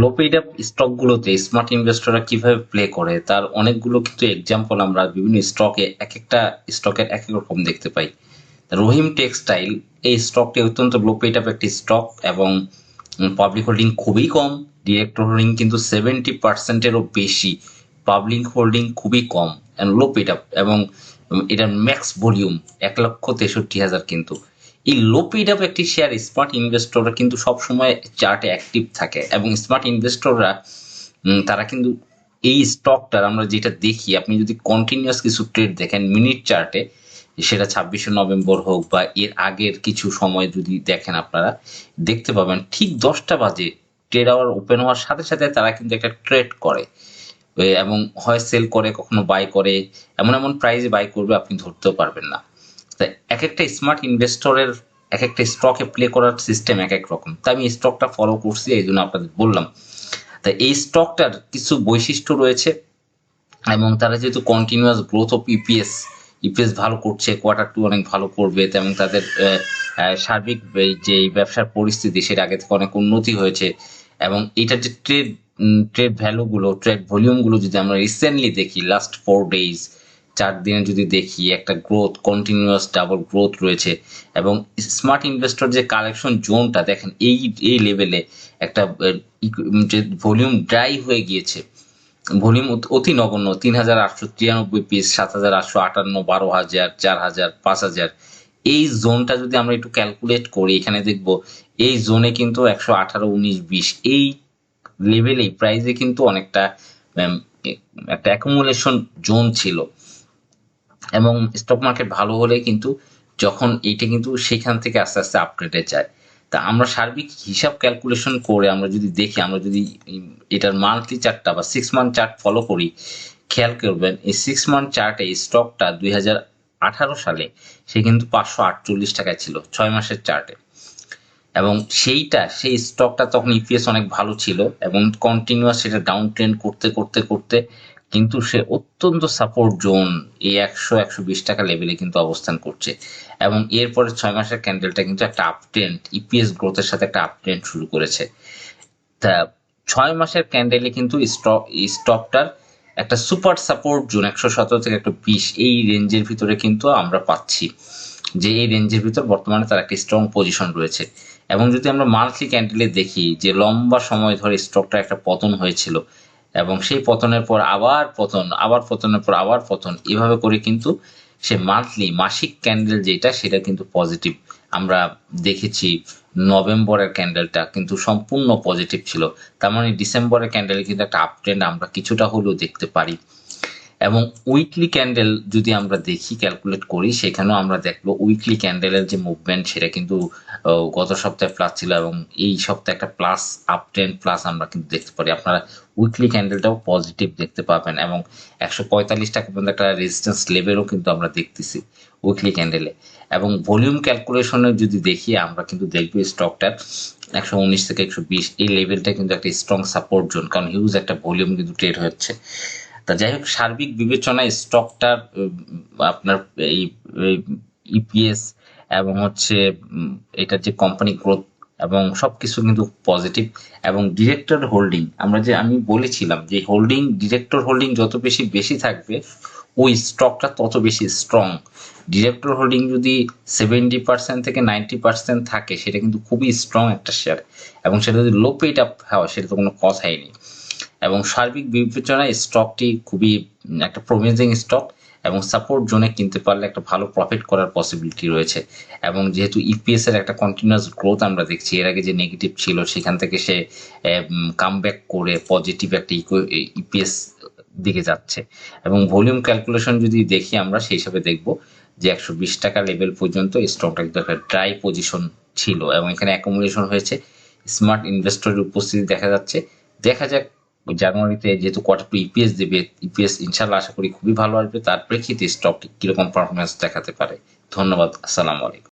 লো paid up স্টকগুলোতে smart ইনভেস্টররা কীভাবে প্লে করে, তার অনেকগুলো কিন্তু এক্সাম্পল আমরা বিভিন্ন স্টকে এক একটা স্টকের এক এক রকম দেখতে পাই। রহিম টেক্সটাইল এই স্টকটি অত্যন্ত লো পেইড আপ একটি স্টক এবং পাবলিক হোল্ডিং খুবই কম ডিরেক্টর হোল্ডিং কিন্তু সেভেন্টি পার্সেন্টেরও বেশি পাবলিক হোল্ডিং খুবই কম অ্যান্ড লো পেইড আপ এবং এটার ম্যাক্স ভলিউম এক লক্ষ তেষট্টি হাজার কিন্তু। এই লো পেইড আপ একটি শেয়ার স্মার্ট ইনভেস্টররা কিন্তু সবসময় চার্টে অ্যাক্টিভ থাকে এবং স্মার্ট ইনভেস্টররা তারা কিন্তু এই স্টকটার আমরা যেটা দেখি, আপনি যদি কন্টিনিউয়াস কিছু ট্রেড দেখেন মিনিট চার্টে সেটা ছাব্বিশে নভেম্বর হোক বা এর আগের কিছু সময় যদি দেখেন আপনারা, দেখতে পাবেন ঠিক দশটা বাজে ট্রেড আওয়ার ওপেন হওয়ার সাথে সাথে তারা কিন্তু একটা ট্রেড করে। এবং হয় সেল করে, কখনো বাই করে, এমন এমন প্রাইসে বাই করবে আপনি ধরতেও পারবেন না। এক একটা স্মার্ট ইনভেস্টরের এক একটা স্টকে প্লে করার সিস্টেম এক এক রকম। তাই আমি স্টকটা ফলো করছি, এই জন্য আপনাদের বললাম। তা এই স্টকটার কিছু বৈশিষ্ট্য রয়েছে, এবং তারা যেহেতু continuous growth of EPS EPS ভালো করছে কোয়ার্টার টু অনেক ভালো করবে এবং তাদের সার্বিক যে ব্যবসার পরিস্থিতি, সেটা আগে থেকে অনেক উন্নতি হয়েছে। এবং এটার যে ট্রেড ট্রেড ভ্যালুগুলো ট্রেড ভলিউমগুলো যদি আমরা রিসেন্টলি দেখি লাস্ট ফোর ডেজ চার দিনে যদি দেখি একটা গ্রোথ কন্টিনিউয়াস ডাবল গ্রোথ রয়েছে এবং স্মার্ট ইনভেস্টর যে কালেকশন জোনটা দেখেন, এই এই লেভেলে একটা যে ভলিউম ড্রাই হয়ে গিয়েছে। ভলিউম অতি নগণ্য, তিন হাজার আটশো তিরানব্বই পিস সাত হাজার আটশো আটান্ন, বারো হাজার, চার হাজার, পাঁচ হাজার। এই জোনটা যদি আমরা একটু ক্যালকুলেট করি, এখানে দেখব এই জোনে কিন্তু একশো আঠারো, উনিশ, বিশ, এই লেভেলে প্রাইজে কিন্তু অনেকটা একটা অ্যাকুমুলেশন জোন ছিল। এবং স্টক মার্কেট ভালো হলে কিন্তু যখন এইটা কিন্তু সেখান থেকে আস্তে আস্তে আপগ্রেডে যায়। তা আমরা সার্বিক হিসাব ক্যালকুলেশন করে আমরা যদি দেখি, আমরা যদি এটার মান্থলি চার্টটা বা সিক্স মান্থ চার্ট ফলো করি, খেয়াল করবেন এই সিক্স মান্থ চার্টে এই স্টকটা দুই আঠারো সালে সে কিন্তু পাঁচশো আটচল্লিশ টাকায় ছিল ছয় মাসের চার্টে এবং সেইটা, সেই স্টকটা তখন ইপিএস অনেক ভালো ছিল এবং কন্টিনিউয়াস সেটা ডাউন ট্রেন্ড করতে করতে করতে কিন্তু সে অত্যন্ত সাপোর্ট জোন এই একশো একশো বিশ টাকা লেভেলে কিন্তু অবস্থান করছে। এবং এরপরে ছয় মাসের ক্যান্ডেলটা কিন্তু একটা আপ ট্রেন্ড ইপিএস গ্রোথের সাথে একটা আপ ট্রেন্ড শুরু করেছে। তা ছয় মাসের ক্যান্ডেলে কিন্তু স্টক স্টকটার একটা সুপার সাপোর্ট জোন একশো সতেরো থেকে একটা বিশ, এই রেঞ্জের ভিতরে কিন্তু আমরা পাচ্ছি। যে এই রেঞ্জের ভিতর বর্তমানে তার একটা স্ট্রং পজিশন রয়েছে। এবং যদি আমরা মান্থলি ক্যান্ডেলে দেখি যে লম্বা সময় ধরে স্টকটা একটা পতন হয়েছিল এবং সেই পতনের পর আবার পতন, আবার পতনের পর আবার পতন, এভাবে করে কিন্তু সে মান্থলি মাসিক ক্যান্ডেল যেটা সেটা কিন্তু পজিটিভ আমরা দেখেছি নভেম্বরের ক্যান্ডেলটা কিন্তু সম্পূর্ণ পজিটিভ ছিল। তার মানে ডিসেম্বরের ক্যান্ডেলে কিন্তু একটা আপ ট্রেন্ড আমরা কিছুটা হলেও দেখতে পারি। এবং উইকলি ক্যান্ডেল যদি আমরা দেখি ক্যালকুলেট করি, সেখানেও আমরা দেখব উইকলি ক্যান্ডেলের যে মুভমেন্ট সেটা কিন্তু গত সপ্তাহে প্লাস ছিল এবং এই সপ্তাহে একটা প্লাস আপ ট্রেন্ড প্লাস আমরা কিন্তু দেখতে পারি। আপনারা উইকলি ক্যান্ডেলটাও পজিটিভ দেখতে পাবেন এবং একশো পঁয়তাল্লিশ টাকা পর্যন্ত একটা রেজিস্ট্যান্স লেভেলও কিন্তু আমরা দেখতেছি উইকলি ক্যান্ডেলে এবং ভলিউম ক্যালকুলেশনে যদি দেখি, আমরা কিন্তু দেখব স্টকটার একশো উনিশ থেকে একশো বিশ, এই লেভেলটা কিন্তু একটা স্ট্রং সাপোর্ট জোন কারণ হিউজ একটা ভলিউম কিন্তু ট্রেড হচ্ছে। তা যাই হোক, সার্বিক বিবেচনায় স্টকটার আপনার এই ইপিএস এবং হচ্ছে এটার যে কোম্পানি গ্রোথ এবং সবকিছু কিন্তু পজিটিভ এবং ডিরেক্টর হোল্ডিং আমরা যে, আমি বলেছিলাম যে হোল্ডিং ডিরেক্টর হোল্ডিং যত বেশি বেশি থাকবে, ওই স্টকটা তত বেশি স্ট্রং ডিরেক্টর হোল্ডিং যদি সেভেন্টি পার্সেন্ট থেকে নাইনটি পার্সেন্ট থাকে, সেটা কিন্তু খুবই স্ট্রং একটা শেয়ার এবং সেটা যদি লো পেড আপ হয়, সেটা তো কোনো কথাই নেই। এবং সার্বিক বিবেচনায় স্টকটি খুবই একটা প্রমিজিং স্টক এবং সাপোর্ট জোনে কিনতে পারলে একটা ভালো প্রফিট করার পসিবিলিটি রয়েছে। এবং যেহেতু ইপিএস এর একটা কন্টিনিউয়াস গ্রোথ আমরা দেখছি, এর আগে যে নেগেটিভ ছিল সেখান থেকে সে কাম করে পজিটিভ একটা ইপিএস দিকে যাচ্ছে। এবং ভলিউম ক্যালকুলেশন যদি দেখি আমরা, সেই হিসাবে দেখব যে একশো বিশ টাকা লেভেল পর্যন্ত স্টকটা কিন্তু একটা ড্রাই পজিশন ছিল। এবং এখানে অ্যাকোমোডেশন হয়েছে। স্মার্ট ইনভেস্টরের উপস্থিতি দেখা যাচ্ছে। দেখা যাক জানুয়ারিতে যেহেতু কোয়ার্টার টু ইপিএস দেবে ইপিএস ইনশাল্লাহ আশা করি খুবই ভালো আসবে। তার প্রেক্ষিতে স্টকটি কীরকম পারফরমেন্স দেখাতে পারে। ধন্যবাদ, আসসালামু আলাইকুম।